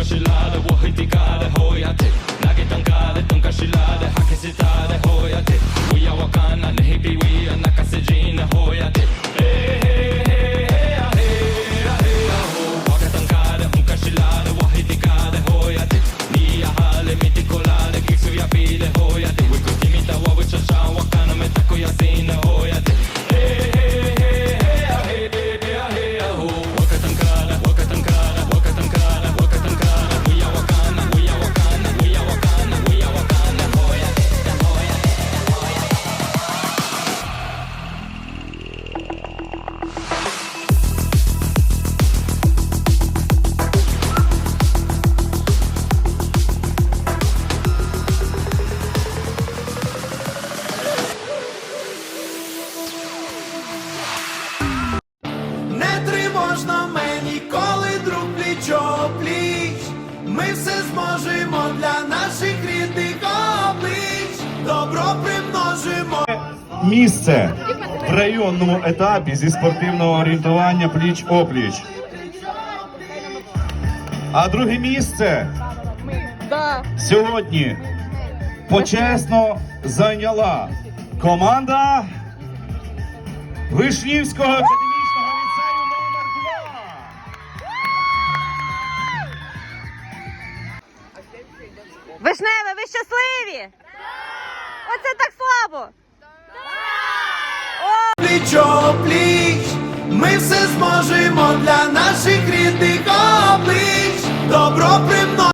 Hoya te, все зможемо для наших рідних облич. Добро примножимо. Місце в районному етапі зі спортивного орієнтування пліч опліч. А друге місце сьогодні почесно зайняла команда Вишнівського. Вишневе, ви щасливі? Оце так слабо. пліч-о-пліч, ми все зможемо для наших